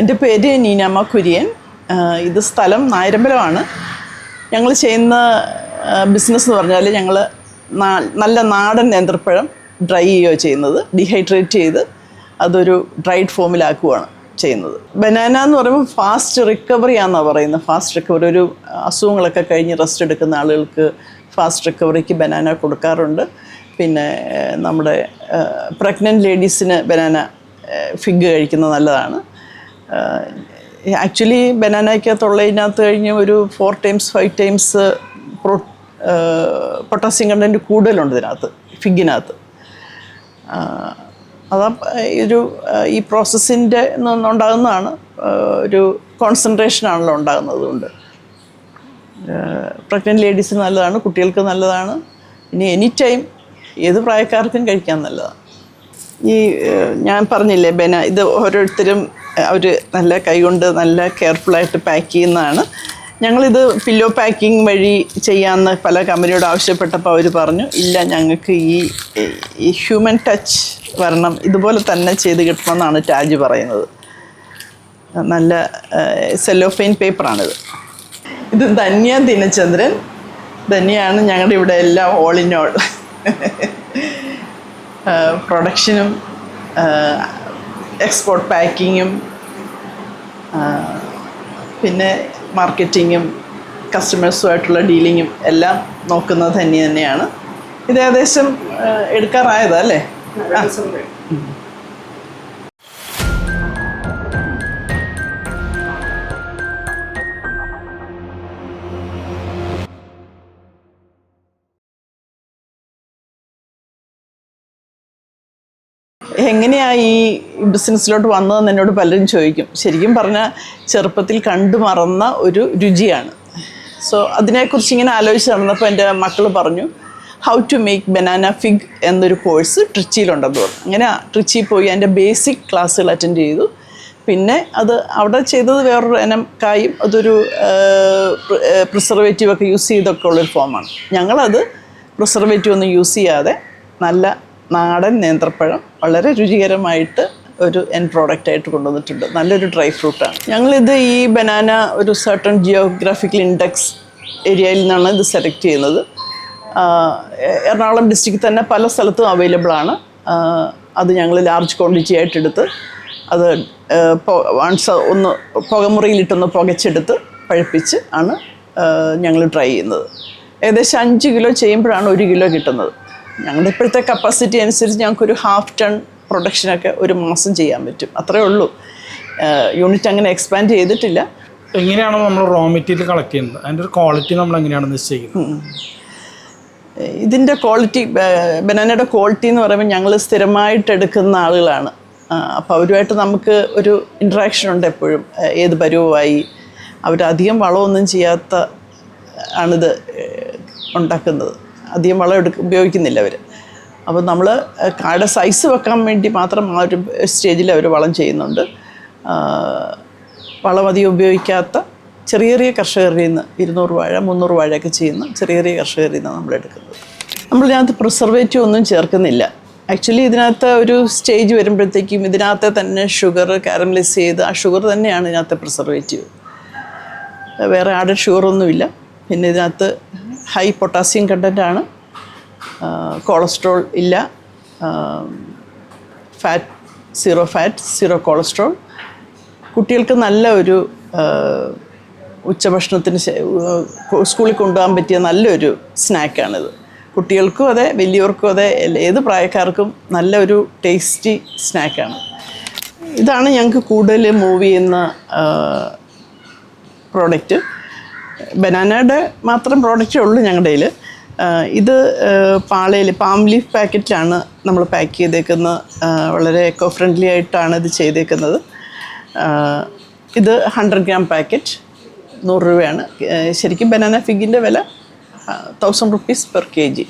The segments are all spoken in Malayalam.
എന്റെ പേര് നീനാമ്മ കുര്യൻ. ഇത് സ്ഥലം നായരമ്പലമാണ്. ഞങ്ങൾ ചെയ്യുന്ന ബിസിനസ് എന്ന് പറഞ്ഞാൽ ഞങ്ങൾ നല്ല നാടൻ നേന്ത്രപ്പഴം ഡ്രൈ ചെയ്യുകയോ ചെയ്യുന്നത്. ഡീഹൈഡ്രേറ്റ് ചെയ്ത് അതൊരു ഡ്രൈഡ് ഫോമിലാക്കുകയാണ് ചെയ്യുന്നത്. ബനാന എന്ന് പറയുമ്പോൾ ഫാസ്റ്റ് റിക്കവറി ആണെന്നാണ് പറയുന്നത്. ഫാസ്റ്റ് റിക്കവറി ഒരു അസുഖങ്ങളൊക്കെ കഴിഞ്ഞ് റെസ്റ്റ് എടുക്കുന്ന ആളുകൾക്ക് ഫാസ്റ്റ് റിക്കവറിക്ക് ബനാന കൊടുക്കാറുണ്ട്. പിന്നെ നമ്മുടെ പ്രഗ്നന്റ് ലേഡീസിന് ബനാന ഫിഗ് കഴിക്കുന്നത് നല്ലതാണ്. ആക്ച്വലി ബനാനയ്ക്കകത്തുള്ളതിനകത്ത് കഴിഞ്ഞ് ഒരു four times five times pro potassium content കൂടുതലുണ്ട് ഇതിനകത്ത് ഫിഗിനകത്ത്. അതാ ഒരു ഈ പ്രോസസ്സിന്റെ ഉണ്ടാകുന്നതാണ് ഒരു കോൺസെൻട്രേഷനാണല്ലോ ഉണ്ടാകുന്നത് കൊണ്ട്. പ്രഗ്നന്റ് ലേഡീസിന് നല്ലതാണ് കുട്ടികൾക്ക് നല്ലതാണ്. ഇനി എനി ടൈം ഏത് പ്രായക്കാർക്കും കഴിക്കാൻ നല്ലതാണ്. ഈ ഞാൻ പറഞ്ഞില്ലേ ബെന ഇത് ഓരോരുത്തരും അവർ നല്ല കൈകൊണ്ട് നല്ല കെയർഫുള്ളായിട്ട് പാക്ക് ചെയ്യുന്നതാണ്. ഞങ്ങളിത് പില്ലോ പാക്കിംഗ് വഴി ചെയ്യാമെന്ന് പല കമ്പനിയോട് ആവശ്യപ്പെട്ടപ്പോൾ അവർ പറഞ്ഞു ഇല്ല ഞങ്ങൾക്ക് ഈ ഹ്യൂമൻ ടച്ച് വരണം ഇതുപോലെ തന്നെ ചെയ്ത് കിട്ടണമെന്നാണ് ടാജ് പറയുന്നത്. നല്ല സെല്ലോഫൈൻ പേപ്പറാണിത് ഇത് ധന്യ ദിനചന്ദ്രൻ. ധന്യയാണ് ഞങ്ങളുടെ ഇവിടെ എല്ലാം ഓൾ ഇൻ ഓൾ പ്രൊഡക്ഷനും എക്സ്പോർട്ട് പാക്കിങ്ങും പിന്നെ മാർക്കറ്റിങ്ങും കസ്റ്റമേഴ്സുമായിട്ടുള്ള ഡീലിങ്ങും എല്ലാം നോക്കുന്നത് തന്നെ തന്നെയാണ്. ഇത് ഏകദേശം എടുക്കാറായതല്ലേ? എടുക്കാറായതാ ആ. എങ്ങനെയാ ഈ ബിസിനസ്സിലോട്ട് വന്നതെന്ന് എന്നോട് പലരും ചോദിക്കും. ശരിക്കും പറഞ്ഞാൽ ചെറുപ്പത്തിൽ കണ്ടു മറന്ന ഒരു രുചിയാണ്. സോ അതിനെക്കുറിച്ച് ഇങ്ങനെ ആലോചിച്ച് നടന്നപ്പോൾ എന്റെ മക്കൾ പറഞ്ഞു how to make banana fig എന്നൊരു കോഴ്സ് ട്രിച്ചിയിലുണ്ടെന്ന് പറഞ്ഞു. അങ്ങനെ ട്രിച്ചി പോയി അതിന്റെ ബേസിക് ക്ലാസ്സുകൾ അറ്റൻഡ് ചെയ്തു. പിന്നെ അത് അവിടെ ചെയ്തത് വേറൊരു ഇനം കായും അതൊരു പ്രിസർവേറ്റീവ് ഒക്കെ യൂസ് ചെയ്തൊക്കെ ഉള്ളൊരു ഫോമാണ് ഞങ്ങളത് പ്രിസർവേറ്റീവ് ഒന്നും യൂസ് ചെയ്യാതെ നല്ല നാടൻ നേന്ത്രപ്പഴം വളരെ രുചികരമായിട്ട് ഒരു എൻ പ്രോഡക്റ്റ് ആയിട്ട് കൊണ്ടുവന്നിട്ടുണ്ട്. നല്ലൊരു ഡ്രൈ ഫ്രൂട്ടാണ് ഞങ്ങളിത് ഈ ബനാന ഒരു സർട്ടൺ ജിയോഗ്രാഫിക്കൽ ഇൻഡെക്സ് ഏരിയയിൽ നിന്നാണ് ഇത് സെലക്ട് ചെയ്യുന്നത്. എറണാകുളം ഡിസ്ട്രിക്റ്റ് തന്നെ പല സ്ഥലത്തും അവൈലബിൾ ആണ്. അത് ഞങ്ങൾ ലാർജ് ക്വാണ്ടിറ്റി ആയിട്ട് എടുത്ത് അത് വൺസ് ഒന്ന് പുകമുറിയിലിട്ടൊന്ന് പുകച്ചെടുത്ത് പഴുപ്പിച്ച് ആണ് ഞങ്ങൾ ട്രൈ ചെയ്യുന്നത്. ഏകദേശം അഞ്ച് കിലോ ചെയ്യുമ്പോഴാണ് ഒരു കിലോ കിട്ടുന്നത്. ഞങ്ങളുടെ ഇപ്പോഴത്തെ കപ്പാസിറ്റി അനുസരിച്ച് ഞങ്ങൾക്കൊരു ഹാഫ് ടൺ പ്രൊഡക്ഷനൊക്കെ ഒരു മാസം ചെയ്യാൻ പറ്റും. അത്രേ ഉള്ളൂ. യൂണിറ്റ് അങ്ങനെ എക്സ്പാൻഡ് ചെയ്തിട്ടില്ല. എങ്ങനെയാണ് നമ്മൾ റോ മെറ്റീരിയൽ കളക്ട് ചെയ്യുന്നത്? അതിന്റെ ഒരു ക്വാളിറ്റി നമ്മൾ എങ്ങനെയാണ് നിശ്ചയിക്കുന്നത്? ഇതിന്റെ ക്വാളിറ്റി ബനാനയുടെ ക്വാളിറ്റി എന്ന് പറയുമ്പോൾ ഞങ്ങൾ സ്ഥിരമായിട്ട് എടുക്കുന്ന ആളുകളാണ്. അപ്പോൾ അവരുമായിട്ട് നമുക്ക് ഒരു ഇൻട്രാക്ഷൻ ഉണ്ട് എപ്പോഴും. ഏത് പരുവമായി അവരധികം വളമൊന്നും ചെയ്യാത്ത ആണിത് ഉണ്ടാക്കുന്നത്. അധികം വളം എടുക്ക ഉപയോഗിക്കുന്നില്ല അവർ അപ്പോൾ നമ്മൾ കാട സൈസ് വെക്കാൻ വേണ്ടി മാത്രം ആ ഒരു സ്റ്റേജിൽ അവർ വളം ചെയ്യുന്നുണ്ട്. വളം അധികം ഉപയോഗിക്കാത്ത ചെറിയ ചെറിയ കർഷകരിൽ നിന്ന് ഇരുന്നൂറ് വാഴ മുന്നൂറ് വാഴയൊക്കെ ചെയ്യുന്ന ചെറിയ ചെറിയ കർഷകരിൽ നിന്നാണ് നമ്മൾ എടുക്കുന്നത്. നമ്മളിതിനകത്ത് പ്രിസർവേറ്റീവ് ഒന്നും ചേർക്കുന്നില്ല. ആക്ച്വലി ഇതിനകത്ത് ഒരു സ്റ്റേജ് വരുമ്പോഴത്തേക്കും ഇതിനകത്തെ തന്നെ ഷുഗർ കാരമലൈസ് ചെയ്ത് ആ ഷുഗർ തന്നെയാണ് ഇതിനകത്തെ പ്രിസർവേറ്റീവ് വേറെ ആടെ ഷുഗറൊന്നുമില്ല പിന്നെ ഇതിനകത്ത് ഹൈ പൊട്ടാസ്യം കണ്ടന്റാണ് കൊളസ്ട്രോൾ ഇല്ല. Fat zero fat zero cholesterol കുട്ടികൾക്ക് നല്ല ഒരു ഉച്ചഭക്ഷണത്തിന് സ്കൂളിൽ കൊണ്ടുപോകാൻ പറ്റിയ നല്ലൊരു സ്നാക്കാണിത് കുട്ടികൾക്കും അതെ വലിയവർക്കും അതെ ഏത് പ്രായക്കാർക്കും നല്ലൊരു ടേസ്റ്റി സ്നാക്കാണ് ഇതാണ് ഞങ്ങൾക്ക് കൂടുതൽ മൂവ് ചെയ്യുന്ന പ്രോഡക്റ്റ് ബനാനയുടെ മാത്രം പ്രോഡക്റ്റേ ഉള്ളൂ ഞങ്ങളുടെ കയ്യിൽ ഇത് പാളയിൽ പാം ലീഫ് പാക്കറ്റിലാണ് നമ്മൾ പാക്ക് ചെയ്തേക്കുന്നത്. വളരെ എക്കോ ഫ്രണ്ട്ലി ആയിട്ടാണ് ഇത് ചെയ്തേക്കുന്നത്. ഇത് ഹൺഡ്രഡ് ഗ്രാം പാക്കറ്റ് നൂറ് രൂപയാണ്. ശരിക്കും ബനാന ഫിഗിന്റെ വില thousand rupees per K G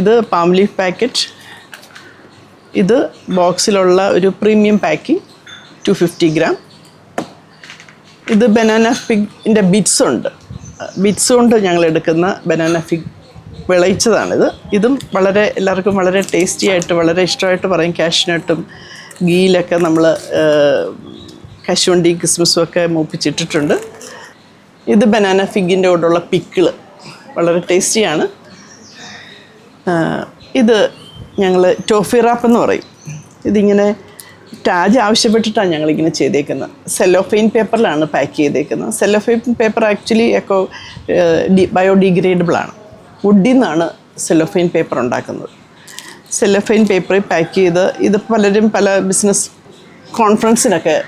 ഇത് പാം ലീഫ് പാക്കറ്റ് ഇത് ബോക്സിലുള്ള ഒരു premium packing two fifty gram ഇത് ബനാന ഫിഗിന്റെ ബിറ്റ്സ് ഉണ്ട്. ബിറ്റ്സ് കൊണ്ട് ഞങ്ങൾ എടുക്കുന്ന ബനാന ഫിഗ് വിളയിച്ചതാണിത്. ഇതും വളരെ എല്ലാവർക്കും വളരെ ടേസ്റ്റി ആയിട്ട് വളരെ ഇഷ്ടമായിട്ട് പറയും. കാഷ്നട്ടും ഗീയിലൊക്കെ നമ്മൾ കശുവണ്ടി ക്രിസ്മസും ഒക്കെ മൂപ്പിച്ചിട്ടിട്ടുണ്ട്. ഇത് ബനാന ഫിഗിന്റെ കൂടെയുള്ള പിക്കിൾ വളരെ ടേസ്റ്റിയാണ് ഇത് ഞങ്ങൾ ടോഫി റാപ്പ് എന്ന് പറയും. ഇതിങ്ങനെ ടാജ് ആവശ്യപ്പെട്ടിട്ടാണ് ഞങ്ങളിങ്ങനെ ചെയ്തേക്കുന്നത്. സെല്ലോഫെയിൻ പേപ്പറിലാണ് പാക്ക് ചെയ്തേക്കുന്നത്. Cellophane paper actually eco biodegradable ആണ്. വുഡിൽ നിന്നാണ് സെല്ലോഫെയിൻ പേപ്പർ ഉണ്ടാക്കുന്നത് സെല്ലോഫെയിൻ പേപ്പറിൽ പാക്ക് ചെയ്ത് ഇത് പലരും പല ബിസിനസ് കോൺഫറൻസിനൊക്കെ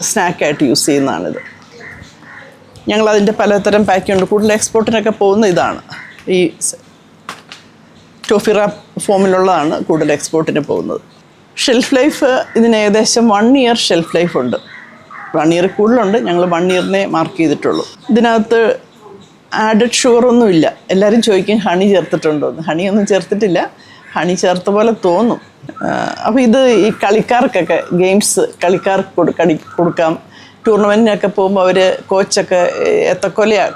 സ്നാക്കായിട്ട് യൂസ് ചെയ്യുന്നതാണിത്. ഞങ്ങളതിന്റെ പലതരം പാക്കുണ്ട് കൂടുതൽ എക്സ്പോർട്ടിനൊക്കെ പോകുന്ന ഇതാണ്. ഈ ടോഫിറ ഫോമിലുള്ളതാണ് കൂടുതൽ എക്സ്പോർട്ടിന് പോകുന്നത്. ഷെൽഫ് ലൈഫ് ഇതിന് ഏകദേശം വൺ ഇയർ ഷെൽഫ് ലൈഫ് ഉണ്ട്. വൺ ഇയർ കൂടുതലുണ്ട്. ഞങ്ങൾ വൺ ഇയറിനെ മാർക്ക് ചെയ്തിട്ടുള്ളൂ. ഇതിനകത്ത് ആഡഡ് ഷുഗറൊന്നുമില്ല എല്ലാവരും ചോദിക്കും ഹണി ചേർത്തിട്ടുണ്ടോ? എന്ന്. ഹണി ഒന്നും ചേർത്തിട്ടില്ല. ഹണി ചേർത്ത പോലെ തോന്നും. അപ്പോൾ ഇത് ഈ കളിക്കാർക്കൊക്കെ ഗെയിംസ് കളിക്കാർക്ക് കൊടു കൊടുക്കാം. ടൂർണമെന്റിനൊക്കെ പോകുമ്പോൾ അവർ കോച്ചൊക്കെ എത്തക്കൊലയാണ്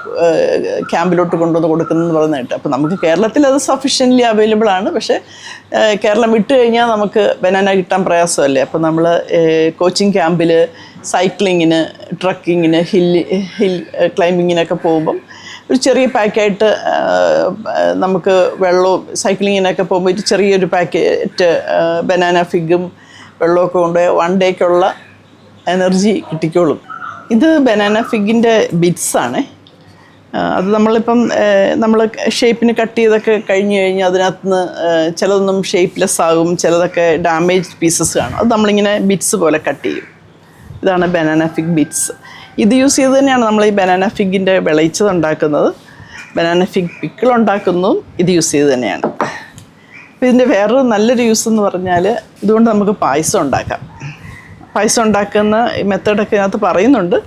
ക്യാമ്പിലോട്ട് കൊണ്ടുവന്ന് കൊടുക്കുന്നതെന്ന് പറഞ്ഞിട്ട് അപ്പോൾ നമുക്ക് കേരളത്തിൽ അത് സഫീഷ്യന്റ്ലി അവൈലബിൾ ആണ്. പക്ഷേ കേരളം വിട്ട് കഴിഞ്ഞാൽ നമുക്ക് ബനാന കിട്ടാൻ പ്രയാസമല്ലേ? അപ്പോൾ നമ്മൾ കോച്ചിങ് ക്യാമ്പിൽ സൈക്ലിങ്ങിന് ട്രക്കിങ്ങിന് ഹിൽ ഹിൽ ക്ലൈമ്പിങ്ങിനൊക്കെ പോകുമ്പം ഒരു ചെറിയ പാക്കായിട്ട് നമുക്ക് വെള്ളവും സൈക്ലിങ്ങിനൊക്കെ പോകുമ്പോൾ ഒരു ചെറിയൊരു പാക്കറ്റ് ബനാന ഫിഗും വെള്ളമൊക്കെ കൊണ്ടുപോയി വൺ ഡേക്കുള്ള എനർജി കിട്ടിക്കോളും. ഇത് ബനാന ഫിഗിന്റെ ബിറ്റ്സ് ആണ്. അത് നമ്മളിപ്പം നമ്മൾ ഷേപ്പിന് കട്ട് ചെയ്തൊക്കെ കഴിഞ്ഞ് കഴിഞ്ഞാൽ അതിനകത്ത് നിന്ന് ചിലതൊന്നും ഷേപ്പ്ലെസ് ആകും ചിലതൊക്കെ ഡാമേജ് പീസസ് കാണും. അത് നമ്മളിങ്ങനെ ബിറ്റ്സ് പോലെ കട്ട് ചെയ്യും. ഇതാണ് ബനാന ഫിഗ് ബിറ്റ്സ്. ഇത് യൂസ് ചെയ്ത് തന്നെയാണ് നമ്മൾ ഈ ബനാന ഫിഗിന്റെ വിളയിച്ചത് ഉണ്ടാക്കുന്നത്. ബനാന ഫിഗ് പിക്കിൾ ഉണ്ടാക്കുന്നതും ഇത് യൂസ് ചെയ്ത് തന്നെയാണ്. ഇതിന്റെ വേറൊരു നല്ലൊരു യൂസ് എന്ന് പറഞ്ഞാൽ ഇതുകൊണ്ട് നമുക്ക് പായസം ഉണ്ടാക്കാം. പായസം ഉണ്ടാക്കുന്ന മെത്തേഡൊക്കെ ഇതിനകത്ത് പറയുന്നുണ്ട്.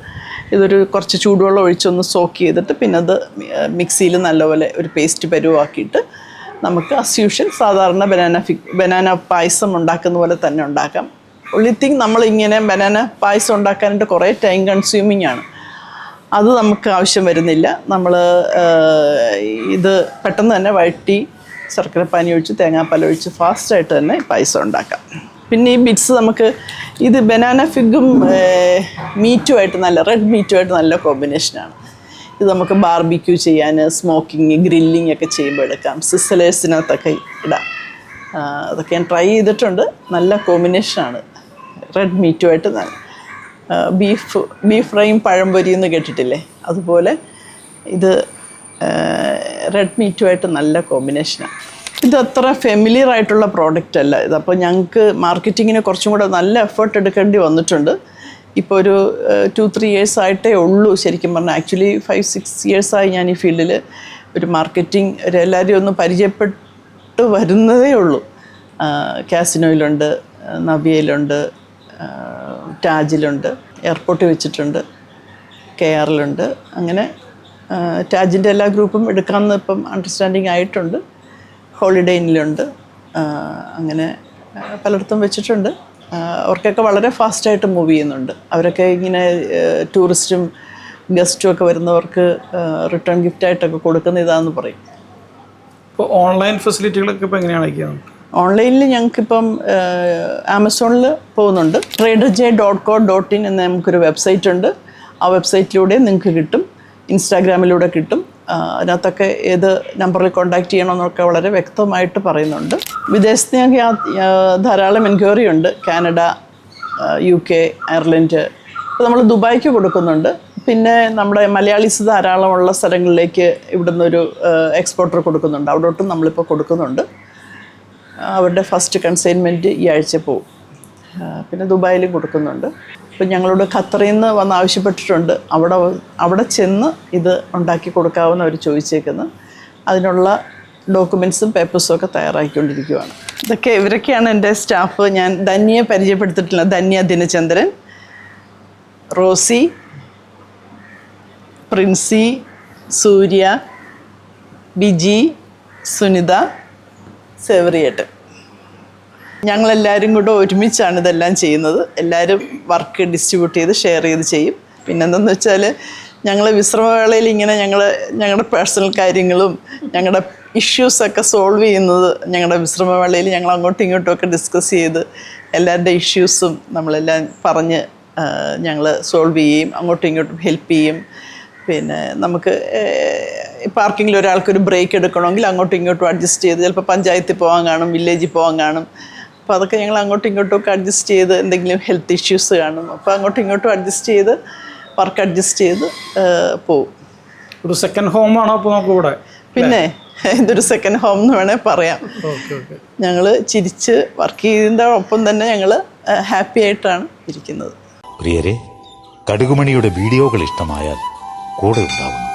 ഇതൊരു കുറച്ച് ചൂടുവെള്ളം ഒഴിച്ചൊന്ന് സോക്ക് ചെയ്തിട്ട് പിന്നെ അത് മിക്സിയിൽ നല്ലപോലെ ഒരു പേസ്റ്റ് പരുവാക്കിയിട്ട് നമുക്ക് അസ് യൂഷ്വൽ സാധാരണ ബനാന ഫി ബനാന പായസം ഉണ്ടാക്കുന്ന പോലെ തന്നെ ഉണ്ടാക്കാം. ഉള്ളി തിങ് നമ്മളിങ്ങനെ ബനാന പായസം ഉണ്ടാക്കാനായിട്ട് കുറേ ടൈം കൺസ്യൂമിങ് ആണ്. അത് നമുക്ക് ആവശ്യം വരുന്നില്ല. നമ്മൾ ഇത് പെട്ടെന്ന് തന്നെ വഴറ്റി ശർക്കരപ്പാനി ഒഴിച്ച് തേങ്ങാപ്പാൽ ഒഴിച്ച് ഫാസ്റ്റായിട്ട് തന്നെ പായസം ഉണ്ടാക്കാം. പിന്നെ ഈ ബിറ്റ്സ് നമുക്ക് ഇത് ബനാന ഫിഗും മീറ്റുമായിട്ട് നല്ല റെഡ് മീറ്റുമായിട്ട് നല്ല കോമ്പിനേഷനാണ് ഇത് നമുക്ക് ബാർബിക്യൂ ചെയ്യാൻ സ്മോക്കിങ് ഗ്രില്ലിംഗ് ഒക്കെ ചെയ്യുമ്പോൾ എടുക്കാം. സിസലേഴ്സിനകത്തൊക്കെ ഇടാം. അതൊക്കെ ഞാൻ ട്രൈ ചെയ്തിട്ടുണ്ട്. നല്ല കോമ്പിനേഷനാണ് റെഡ് മീറ്റുമായിട്ട് നല്ല ബീഫ് ബീഫ് ഫ്രൈയും പഴംപൊരിയെന്ന് കേട്ടിട്ടില്ലേ? അതുപോലെ ഇത് റെഡ് മീറ്റുമായിട്ട് നല്ല കോമ്പിനേഷനാണ് ഇത് അത്ര ഫെമിലിയർ ആയിട്ടുള്ള പ്രോഡക്റ്റ് അല്ല ഇതപ്പോൾ ഞങ്ങൾക്ക് മാർക്കറ്റിങ്ങിന് കുറച്ചും കൂടെ നല്ല എഫേർട്ട് എടുക്കേണ്ടി വന്നിട്ടുണ്ട്. ഇപ്പോൾ ഒരു ടു ത്രീ ഇയേഴ്സ് ആയിട്ടേ ഉള്ളൂ ശരിക്കും പറഞ്ഞാൽ ആക്ച്വലി ഫൈവ് സിക്സ് ഇയേഴ്സായി ഞാൻ ഈ ഫീൽഡിൽ ഒരു മാർക്കറ്റിംഗ് ഒരു എല്ലാവരെയും ഒന്ന് പരിചയപ്പെട്ട് വരുന്നതേ ഉള്ളൂ. കാസിനോയിലുണ്ട് നവിയയിലുണ്ട് ടാജിലുണ്ട് എയർപോർട്ടിൽ വെച്ചിട്ടുണ്ട് കെ ആറിലുണ്ട്. അങ്ങനെ ടാജിന്റെ എല്ലാ ഗ്രൂപ്പും എടുക്കാമെന്ന് ഇപ്പം അണ്ടർസ്റ്റാൻഡിങ് ആയിട്ടുണ്ട്. ഹോളിഡേ ഇന്നിലുണ്ട് അങ്ങനെ പലയിടത്തും വെച്ചിട്ടുണ്ട്. അവർക്കൊക്കെ വളരെ ഫാസ്റ്റായിട്ട് മൂവ് ചെയ്യുന്നുണ്ട്. അവരൊക്കെ ഇങ്ങനെ ടൂറിസ്റ്റും ഗസ്റ്റും ഒക്കെ വരുന്നവർക്ക് റിട്ടേൺ ഗിഫ്റ്റായിട്ടൊക്കെ കൊടുക്കുന്ന ഇതാന്ന് പറയും. ഇപ്പോൾ ഓൺലൈൻ ഫെസിലിറ്റികളൊക്കെ ഇപ്പോൾ എങ്ങനെയാണ് ഓൺലൈനിൽ ഞങ്ങൾക്കിപ്പം ആമസോണിൽ പോകുന്നുണ്ട്. Trader J dot co dot in എന്ന നമുക്കൊരു വെബ്സൈറ്റ് ഉണ്ട് ആ വെബ്സൈറ്റിലൂടെ നിങ്ങൾക്ക് കിട്ടും. ഇൻസ്റ്റാഗ്രാമിലൂടെ കിട്ടും. അതിനകത്തൊക്കെ ഏത് നമ്പറിൽ കോൺടാക്ട് ചെയ്യണമെന്നൊക്കെ വളരെ വ്യക്തമായിട്ട് പറയുന്നുണ്ട്. വിദേശത്ത് ഞങ്ങൾക്ക് ധാരാളം എൻക്വയറി ഉണ്ട്. Canada U K Ireland. അപ്പോൾ നമ്മൾ ദുബായ്ക്ക് കൊടുക്കുന്നുണ്ട്. പിന്നെ നമ്മുടെ മലയാളീസ് ധാരാളമുള്ള സ്ഥലങ്ങളിലേക്ക് ഇവിടുന്ന് ഒരു എക്സ്പോർട്ടർ കൊടുക്കുന്നുണ്ട്. അവിടോട്ടും നമ്മളിപ്പോൾ കൊടുക്കുന്നുണ്ട്. അവരുടെ ഫസ്റ്റ് കൺസൈൻമെന്റ് ഈ ആഴ്ച ആ, പിന്നെ ദുബായിലും കൊടുക്കുന്നുണ്ട്. ഇപ്പം ഞങ്ങളോട് ഖത്തറിൽ നിന്ന് വന്ന് ആവശ്യപ്പെട്ടിട്ടുണ്ട്. അവിടെ അവിടെ ചെന്ന് ഇത് ഉണ്ടാക്കി കൊടുക്കാവുന്ന അവർ ചോദിച്ചേക്കുന്നത് അതിനുള്ള ഡോക്യുമെൻസും പേപ്പേഴ്സും ഒക്കെ തയ്യാറാക്കിക്കൊണ്ടിരിക്കുകയാണ് ഇതൊക്കെ ഇവരൊക്കെയാണ് എന്റെ സ്റ്റാഫ്. ഞാൻ ധന്യയെ പരിചയപ്പെടുത്തിയിട്ടില്ല. ധന്യ ദിനചന്ദ്രൻ റോസി പ്രിൻസി സൂര്യ ബിജി സുനിത സെവറിയേട്ടൻ. ഞങ്ങളെല്ലാവരും കൂടെ ഒരുമിച്ചാണ് ഇതെല്ലാം ചെയ്യുന്നത്. എല്ലാവരും വർക്ക് ഡിസ്ട്രിബ്യൂട്ട് ചെയ്ത് ഷെയർ ചെയ്ത് ചെയ്യും. പിന്നെന്തെന്ന് വെച്ചാൽ ഞങ്ങൾ വിശ്രമവേളയിൽ ഇങ്ങനെ ഞങ്ങൾ ഞങ്ങളുടെ പേഴ്സണൽ കാര്യങ്ങളും ഞങ്ങളുടെ ഇഷ്യൂസൊക്കെ സോൾവ് ചെയ്യുന്നത് ഞങ്ങളുടെ വിശ്രമവേളയിൽ ഞങ്ങൾ അങ്ങോട്ടും ഒക്കെ ഡിസ്കസ് ചെയ്ത് എല്ലാവരുടെ ഇഷ്യൂസും നമ്മളെല്ലാം പറഞ്ഞ് ഞങ്ങൾ സോൾവ് ചെയ്യും അങ്ങോട്ടും ഇങ്ങോട്ടും ഹെൽപ്പ് ചെയ്യും. പിന്നെ നമുക്ക് പാർക്കിങ്ങിൽ ഒരാൾക്കൊരു ബ്രേക്ക് എടുക്കണമെങ്കിൽ അങ്ങോട്ടും ഇങ്ങോട്ടും അഡ്ജസ്റ്റ് ചെയ്ത് ചിലപ്പോൾ പഞ്ചായത്തിൽ പോകാൻ കാണും വില്ലേജിൽ പോകാൻ കാണും. അപ്പോൾ അതൊക്കെ ഞങ്ങൾ അങ്ങോട്ടും ഇങ്ങോട്ടും ഒക്കെ അഡ്ജസ്റ്റ് ചെയ്ത് എന്തെങ്കിലും ഹെൽത്ത് ഇഷ്യൂസ് കാണും അപ്പോൾ അങ്ങോട്ടും ഇങ്ങോട്ടും അഡ്ജസ്റ്റ് ചെയ്ത് വർക്ക് അഡ്ജസ്റ്റ് ചെയ്ത് പോവും. ഒരു സെക്കൻഡ് ഹോമാണോ അപ്പോൾ നമുക്ക് ഇവിടെ? പിന്നെ ഇതൊരു സെക്കൻഡ് ഹോം എന്ന് വേണേൽ പറയാം. ഓക്കെ ഓക്കെ ഞങ്ങൾ ചിരിച്ച് വർക്ക് ചെയ്തതിന്റെ ഒപ്പം തന്നെ ഞങ്ങൾ ഹാപ്പി ആയിട്ടാണ് ഇരിക്കുന്നത്. പ്രിയരെ കടുകുമണിയുടെ വീഡിയോകൾ ഇഷ്ടമായാൽ കൂടെ ഉണ്ടാവുന്നു